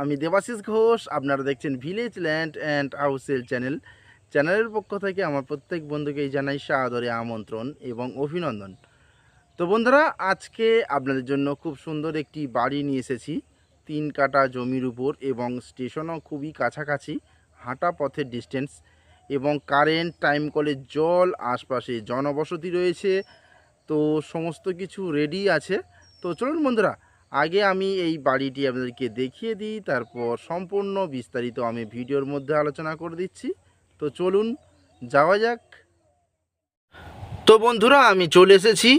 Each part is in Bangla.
আমি দেবাশিস ঘোষ, আপনারা দেখছেন ভিলেজ ল্যান্ড অ্যান্ড হাউসেল চ্যানেল চ্যানেলের পক্ষ থেকে আমার প্রত্যেক বন্ধুকেই জানাই সাদরে আমন্ত্রণ এবং অভিনন্দন। তো বন্ধুরা, আজকে আপনাদের জন্য খুব সুন্দর একটি বাড়ি নিয়ে এসেছি। তিন কাটা জমির উপর এবং স্টেশনও খুবই কাছাকাছি, হাঁটা পথের ডিস্টেন্স এবং কারেন্ট টাইম কলের জল, আশপাশে জনবসতি রয়েছে। তো সমস্ত কিছু রেডি আছে। তো চলুন বন্ধুরা আগে আমি এই বাড়িটি আপনাদেরকে দেখিয়ে দিই, তারপর সম্পূর্ণ বিস্তারিত আমি ভিডিওর মধ্যে আলোচনা করে দিচ্ছি। তো চলুন, যাওয়া যাক। তো বন্ধুরা, আমি চলে এসেছি।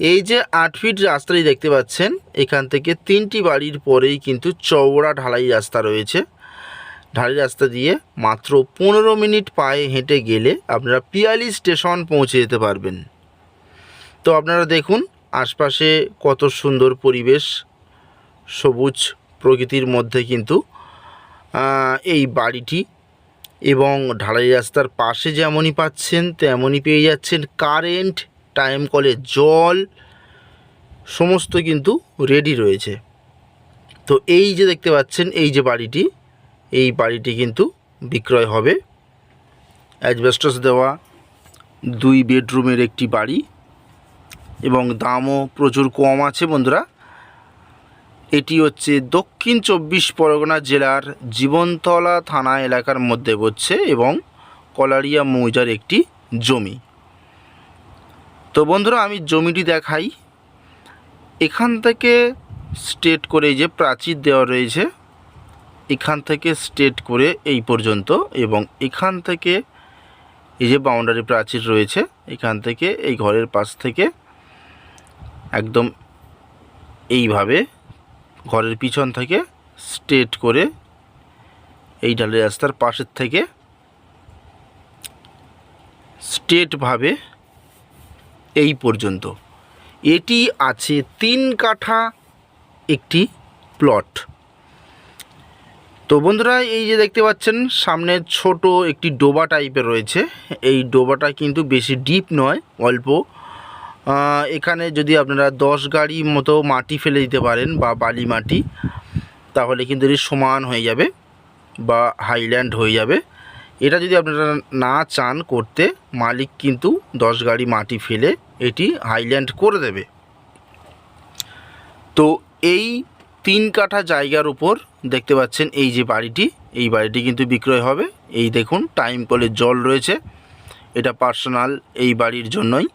এই যে আট ফিট রাস্তাটি দেখতে পাচ্ছেন, এখান থেকে তিনটি বাড়ির পরেই কিন্তু চওড়া ঢালাই রাস্তা রয়েছে। ঢালাই রাস্তা দিয়ে মাত্র পনেরো মিনিট পায়ে হেঁটে গেলে আপনারা পিয়ালি স্টেশন পৌঁছে যেতে পারবেন। তো আপনারা দেখুন, আশপাশে কত সুন্দর পরিবেশ। সবুজ প্রকৃতির মধ্যে কিন্তু এই বাড়িটি এবং ঢালাই রাস্তার পাশে যেমনই পাচ্ছেন, তেমনই পেয়ে যাচ্ছেন কারেন্ট টাইম কলে জল, সমস্ত কিন্তু রেডি রয়েছে। তো এই যে দেখতে পাচ্ছেন, এই যে বাড়িটি, এই বাড়িটি কিন্তু বিক্রয় হবে। অ্যাজবেস্টস দেওয়া দুই বেডরুমের একটি বাড়ি এবং দামও প্রচুর কম আছে বন্ধুরা। এটি হচ্ছে দক্ষিণ চব্বিশ পরগনা জেলার জীবনতলা থানা এলাকার মধ্যে পড়ছে এবং কলারিয়া মৌজার একটি জমি। তো বন্ধুরা, আমি জমিটি দেখাই। এখান থেকে স্টেট করে যে প্রাচীর দেওয়া রয়েছে, এখান থেকে স্টেট করে এই পর্যন্ত এবং এখান থেকে এই যে বাউন্ডারি প্রাচীর রয়েছে, এখান থেকে এই ঘরের পাশ থেকে একদম এইভাবে ঘরের পিছন থেকে স্ট্রেট করে এই ঢালের রাস্তার পাশের থেকে স্ট্রেটভাবে এই পর্যন্ত। এটি আছে তিন কাঠা একটি প্লট। তো বন্ধুরা, এই যে দেখতে পাচ্ছেন, সামনে ছোট একটি ডোবা টাইপের রয়েছে। এই ডোবাটা কিন্তু বেশি ডিপ নয়, অল্প। এখানে যদি আপনারা দশ গাড়ি মতো মাটি ফেলে দিতে পারেন বা বালি মাটি, তাহলে কিন্তু এটি সমান হয়ে যাবে বা হাইল্যান্ড হয়ে যাবে। এটা যদি আপনারা না চান করতে, মালিক কিন্তু দশ গাড়ি মাটি ফেলে এটি হাইল্যান্ড করে দেবে। তো এই তিন কাঠা জায়গার উপর দেখতে পাচ্ছেন এই যে বাড়িটি, এই বাড়িটি কিন্তু বিক্রয় হবে। এই দেখুন টাইম কলের জল রয়েছে। এটা পার্সোনাল এই বাড়ির জন্যই।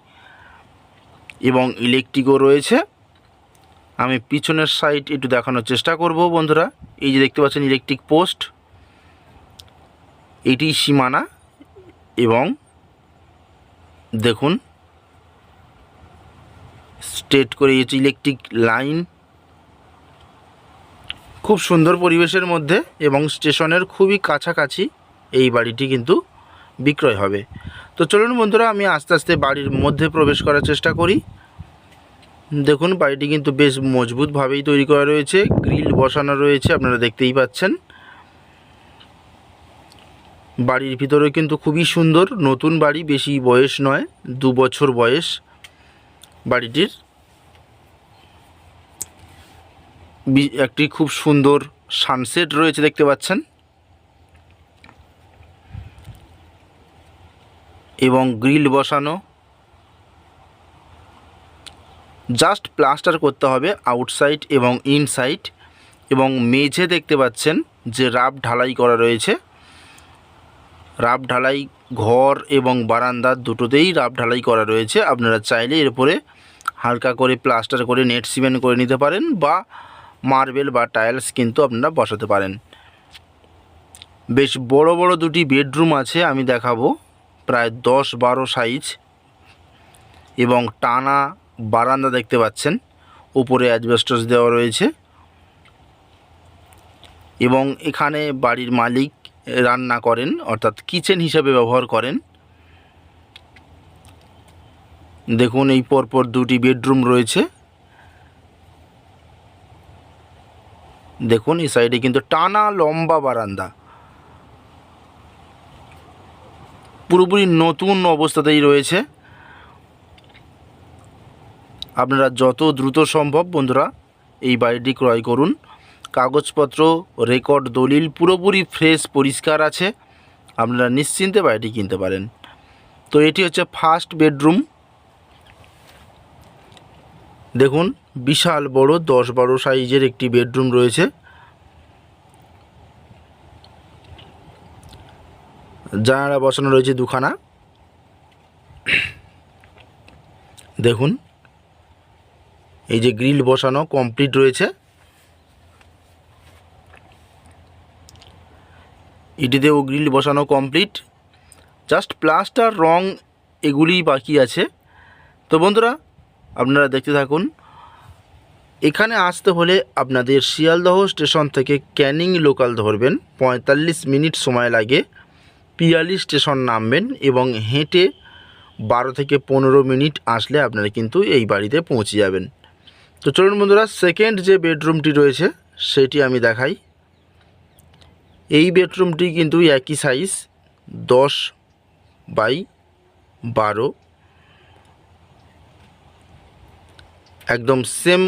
এবং ইলেকট্রিকও রয়েছে। আমি পিছনের সাইড একটু দেখানোর চেষ্টা করব বন্ধুরা। এই যে দেখতে পাচ্ছেন ইলেকট্রিক পোস্ট এটি সীমানা এবং দেখুন স্ট্রেট করে এই ইলেকট্রিক লাইন খুব সুন্দর পরিবেশের মধ্যে এবং স্টেশনের খুবই কাছাকাছি এই বাড়িটি কিন্তু বিক্রয় হবে। তো চলুন বন্ধুরা, আমি আস্তে আস্তে বাড়ির মধ্যে প্রবেশ করার চেষ্টা করি। দেখুন, বাড়িটি কিন্তু বেশ মজবুতভাবেই তৈরি করা রয়েছে। গ্রিল বসানো রয়েছে, আপনারা দেখতেই পাচ্ছেন। বাড়ির ভিতরে কিন্তু খুবই সুন্দর, নতুন বাড়ি, বেশি বয়স নয়, দু বছর বয়স বাড়িটির। একটি খুব সুন্দর সানসেট রয়েছে, দেখতে পাচ্ছেন। এবং গ্রিল বসানো। জাস্ট প্লাস্টার করতে হবে আউটসাইড এবং ইনসাইড। এবং মেঝে দেখতে পাচ্ছেন যে রাব ঢালাই করা রয়েছে। রাব ঢালাই ঘর এবং বারান্দার দুটোতেই রাব ঢালাই করা রয়েছে। আপনারা চাইলে এর উপরে হালকা করে প্লাস্টার করে নেট সিমেন্ট করে নিতে পারেন বা মার্বেল বা টাইলস কিন্তু আপনারা বসাতে পারেন। বেশ বড় বড় দুটি বেডরুম আছে, আমি দেখাবো। প্রায় দশ বারো সাইজ এবং টানা বারান্দা দেখতে পাচ্ছেন। উপরে অ্যাজবেস্টস দেওয়া রয়েছে। এবং এখানে বাড়ির মালিক রান্না করেন, অর্থাৎ কিচেন হিসাবে ব্যবহার করেন। দেখুন, এই পরপর দুটি বেডরুম রয়েছে। দেখুন, এই সাইডে কিন্তু টানা লম্বা বারান্দা। পুরোপুরি নতুন অবস্থাতেই রয়েছে। আপনারা যত দ্রুত সম্ভব বন্ধুরা এই বাড়িটি ক্রয় করুন। কাগজপত্র, রেকর্ড, দলিল পুরোপুরি ফ্রেশ, পরিষ্কার আছে। আপনারা নিশ্চিন্তে বাড়িটি কিনতে পারেন। তো এটি হচ্ছে ফার্স্ট বেডরুম দেখুন, বিশাল বড় দশ বারো সাইজের একটি বেডরুম রয়েছে। জানালা বসানো রয়েছে দুখানা। দেখুন। এই যে গ্রিল বসানো কমপ্লিট রয়েছে। ইটিতেও গ্রিল বসানো কমপ্লিট। জাস্ট প্লাস্টার, রং এগুলিই বাকি আছে। তো বন্ধুরা, আপনারা দেখতে থাকুন। এখানে আসতে হলে আপনাদের শিয়ালদহ স্টেশন থেকে ক্যানিং লোকাল ধরবেন। পঁয়তাল্লিশ মিনিট সময় লাগে। পিয়ালি স্টেশন নামবেন এবং হেঁটে বারো থেকে পনেরো মিনিট আসলে আপনারা কিন্তু এই বাড়িতে পৌঁছে যাবেন। তো চলুন বন্ধুরা সেকেন্ড যে বেডরুমটি রয়েছে, সেটি আমি দেখাই। এই বেডরুমটি কিন্তু একই সাইজ দশ বাই বারো। একদম সেম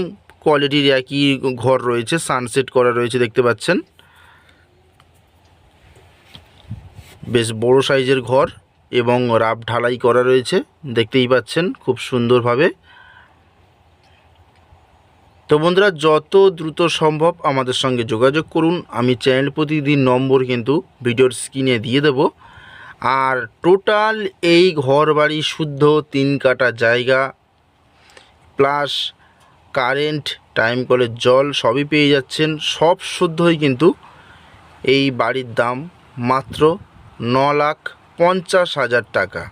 কোয়ালিটির একই ঘর রয়েছে সানসেট করা রয়েছে, দেখতে পাচ্ছেন। বেশ বড় সাইজের ঘর এবং রাব ঢালাই করা রয়েছে। দেখতেই পাচ্ছেন খুব সুন্দরভাবে। তো বন্ধুরা, যত দ্রুত সম্ভব আমাদের সঙ্গে যোগাযোগ করুন। আমি চ্যানেল প্রতিদিন নম্বর কিন্তু ভিডিওর স্ক্রিনে দিয়ে দেব। আর টোটাল এই ঘর বাড়ি শুদ্ধ তিন কাটা জায়গা, প্লাস কারেন্ট, টাইম কলের জল সবই পেয়ে যাচ্ছেন। সব শুদ্ধই কিন্তু এই বাড়ির দাম মাত্র ন লাখ পঞ্চাশ হাজার টাকা।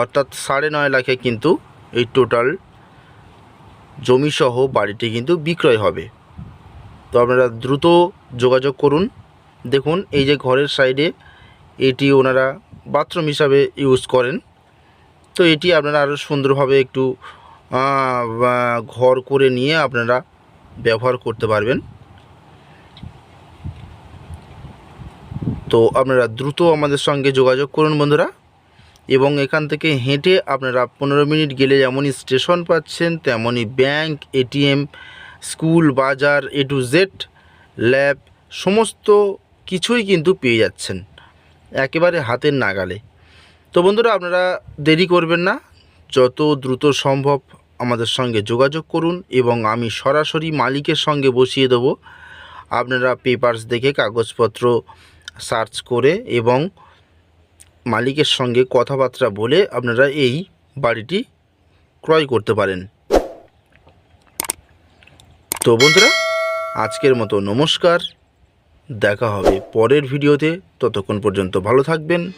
অর্থাৎ সাড়ে নয় লাখে কিন্তু এই টোটাল জমিসহ বাড়িটি কিন্তু বিক্রয় হবে। তো আপনারা দ্রুত যোগাযোগ করুন। দেখুন, এই যে ঘরের সাইডে এটি ওনারা বাথরুম হিসাবে ইউজ করেন। তো এটি আপনারা আরও সুন্দরভাবে একটু ঘর করে নিয়ে আপনারা ব্যবহার করতে পারবেন। তো আপনারা দ্রুত আমাদের সঙ্গে যোগাযোগ করুন বন্ধুরা। এবং এখান থেকে হেঁটে আপনারা পনেরো মিনিট গেলে যেমনই স্টেশন পাচ্ছেন, তেমনই ব্যাংক, এটিএম, স্কুল, বাজার, এ টু জেড, ল্যাব, সমস্ত কিছুই কিন্তু পেয়ে যাচ্ছেন একেবারে হাতের নাগালে। তো বন্ধুরা, আপনারা দেরি করবেন না। যত দ্রুত সম্ভব আমাদের সঙ্গে যোগাযোগ করুন এবং আমি সরাসরি মালিকের সঙ্গে বসিয়ে দেবো। আপনারা পেপারস দেখে কাগজপত্র সার্চ করে এবং মালিকের সঙ্গে কথাবার্তা বলে আপনারা এই বাড়িটি ক্রয় করতে পারেন। তো বন্ধুরা, আজকের মতো নমস্কার। দেখা হবে পরের ভিডিওতে। ততক্ষণ পর্যন্ত ভালো থাকবেন।